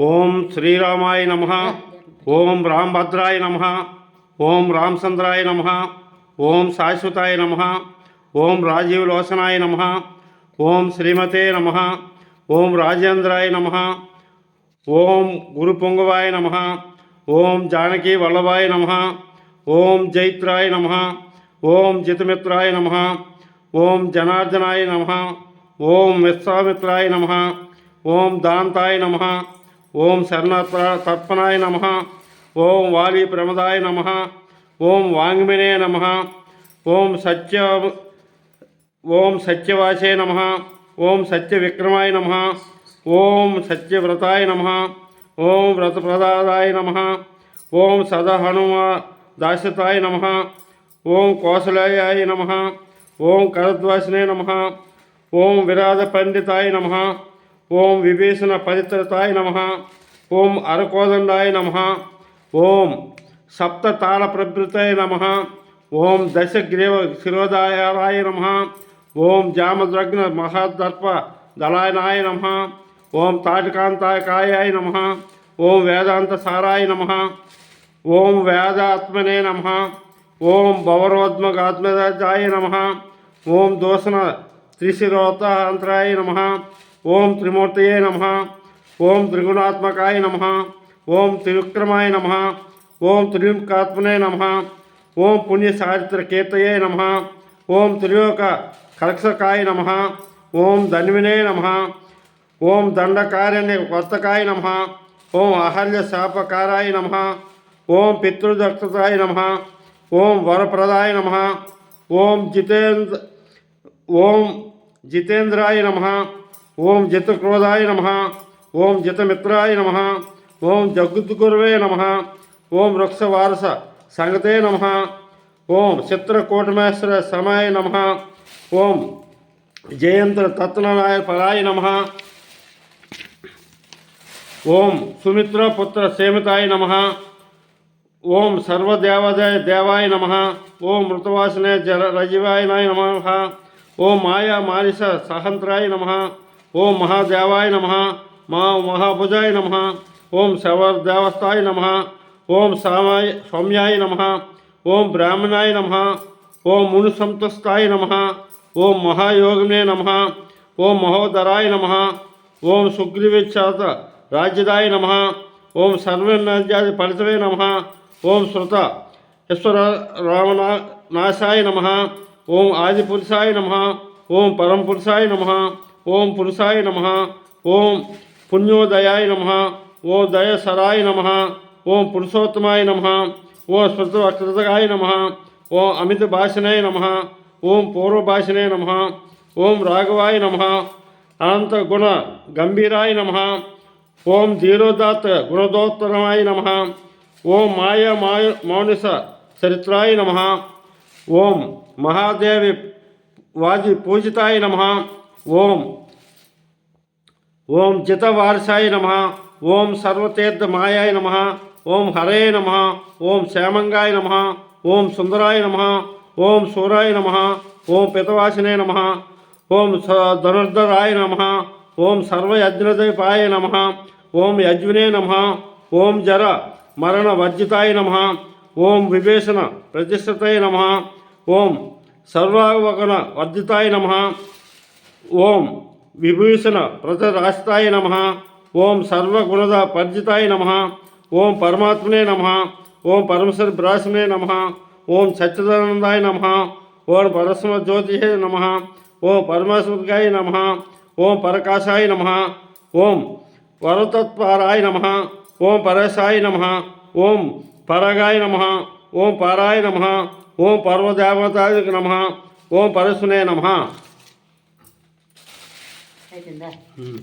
ఓం శ్రీరామాయ నమ ఓం రాంభద్రాయ నమ ఓం రామచంద్రాయ నమ ఓం శాశ్వతాయ నమ ఓం రాజీవలోచనాయ నమ ఓం శ్రీమతే నమ ఓం రాజేంద్రాయ నమ ఓం గురు పొంగవాయ నమ ఓం జానకీ వల్లభాయ నమ ఓం జైత్రాయ నమ ఓం జితమిత్రాయ నమ ఓం జనార్దనాయ నమ ఓం విశ్వామిత్రాయ నమ ఓం దాంతాయ నమ ఓం శరణత్ర తర్పణాయ నమ ఓం వాలి ప్రమదాయ నమ ఓం వాంగ్మినే నమ ఓం సత్య ఓం సత్యవాసే నమ ఓం సత్య విక్రమాయ నమ ఓం సత్యవ్రతాయ నమ ఓం వ్రతప్రదాయ నమ ఓం సదహనుమ దాశతాయ నమ ఓం కోసలాయాయ నమ ఓం కరద్వాసినే నమ ఓం విరాధ పండితాయ నమ ఓం విభీషణ పవిత్రతాయ నమ. ఓం అరకోదండాయ నమ. ఓం సప్తతాళ ప్రభృతాయ నమ. ఓం దశగ్రీవ శిరోదాయాయ నమ. ఓం జామద్రగ్న మహాదర్ప దళాయనాయ నమ. ఓం తాటకాంతాకాయాయ నమ. ఓం వేదాంత సారాయ నమ. ఓం వేదాత్మనే నమ. ఓం భవరోద్మగాత్మజాయ నమ. ఓం దోషణ త్రిశిరోతాంతరాయ నమ. ఓం త్రిమూర్తయే నమ ఓం త్రిగుణాత్మకాయ నమ ఓం త్రివిక్రమాయ నమ ఓం త్రిముఖాత్మనే నమ ఓం పుణ్యసారిత్రకీర్తయే నమ ఓం త్రిలోక కలక్షకాయ నమ ఓం ధన్వినే నమ ఓం దండకారణ్య వర్తకాయ నమ ఓం అహల్య శాపకారాయ నమ ఓం పితృదక్షతాయ నమ ఓం వరప్రదాయ నమ ఓం జితేంద్ర ఓం జితేంద్రాయ నమ ఓం జితక్రోధాయ నమ ఓం జితమిత్రాయ నమ ఓం జగద్గురువే నమ ఓం వృక్షవారస సంగతే నమ ఓం చిత్రకూటమేశ్వర సమాయ నమ ఓం జయంత్ర తత్వనాయ పరాయ నమ ఓం సుమిత్రపుత్ర సేమితాయ నమ ఓం సర్వదేవదయ దేవాయ నమ ఓం మృతవాసనే జర రజీవాయ నమ ఓం మాయా మానిస సహంత్రాయ నమ ఓం మహాదేవాయ నమ మా మహాభుజాయ నమ ఓం శవర్దేవస్థాయ నమ ఓం సామాయ సౌమ్యాయ నమ ఓం బ్రాహ్మణాయ నమ ఓం మును సంతుష్టాయ నమ ఓం మహాయోగినే నమ ఓం మహోదరాయ నమ ఓం సుగ్రీవిచ్ఛాత రాజ్యదాయ నమ ఓం సర్వనాద్యాది ఫలితమే నమ ఓం శృత ఈశ్వర రామనా నాశాయ నమ ఓం ఆదిపురుషాయ నమ ఓం పరంపురుషాయ నమ ఓం పురుషాయ నమ. ఓం పుణ్యోదయాయ నమ. ఓ దయసరాయ నమ. ఓం పురుషోత్తమాయ నమ. ఓ స్మృతవక్రతగాయ నమ. ఓం అమిత భాషణాయ నమ. ఓం పూర్వభాషణే నమ. ఓం రాఘవాయ నమ. అనంత గుణ గంభీరాయ నమ. ఓం ధీరోదాత్త గుణదోత్తరమాయ నమ. ఓం మాయ మాయ మౌనిస చరిత్రాయ నమ. ఓం మహాదేవి వాజి పూజితాయ నమ. ఓం ఓం జితవారసాయ నమ ఓం సర్వతీర్థ మాయాయ నమ ఓం హరే నమ ఓం శ్యామంగాయ నమ ఓం సుందరాయ నమ ఓం సూరాయ నమ ఓం పితవాసినే నమ ఓం ధనుర్ధరాయ నమ ఓం సర్వయజ్ఞదీపాయ నమ ఓం యజ్వినే నమ ఓం జర మరణ వర్జితాయ నమ ఓం విభేషణ ప్రతిష్ఠితాయ నమ ఓం సర్వావగణ వర్జితాయ నమ ఓం విభూషణ ప్రజరాష్ట్రాయ నమ ఓం సర్వగుణద పరిజితాయ నమ ఓం పరమాత్మనే నమ ఓం పరమశ్వర బ్రాహ్మణే నమ ఓం సచ్చిదానందాయ నమ ఓం పరస్మ జ్యోతిషే నమ ఓం పరమేశ్వరాయ నమ ఓం పరకాశాయ నమ ఓం వరతత్పారాయ నమ ఓం పరేశాయ నమ ఓం పరగాయ నమ ఓం పారాయ నమ ఓం పర్వదేవతాయ నమ ఓం పరశునే నమ అయిపోయిందా Hmm.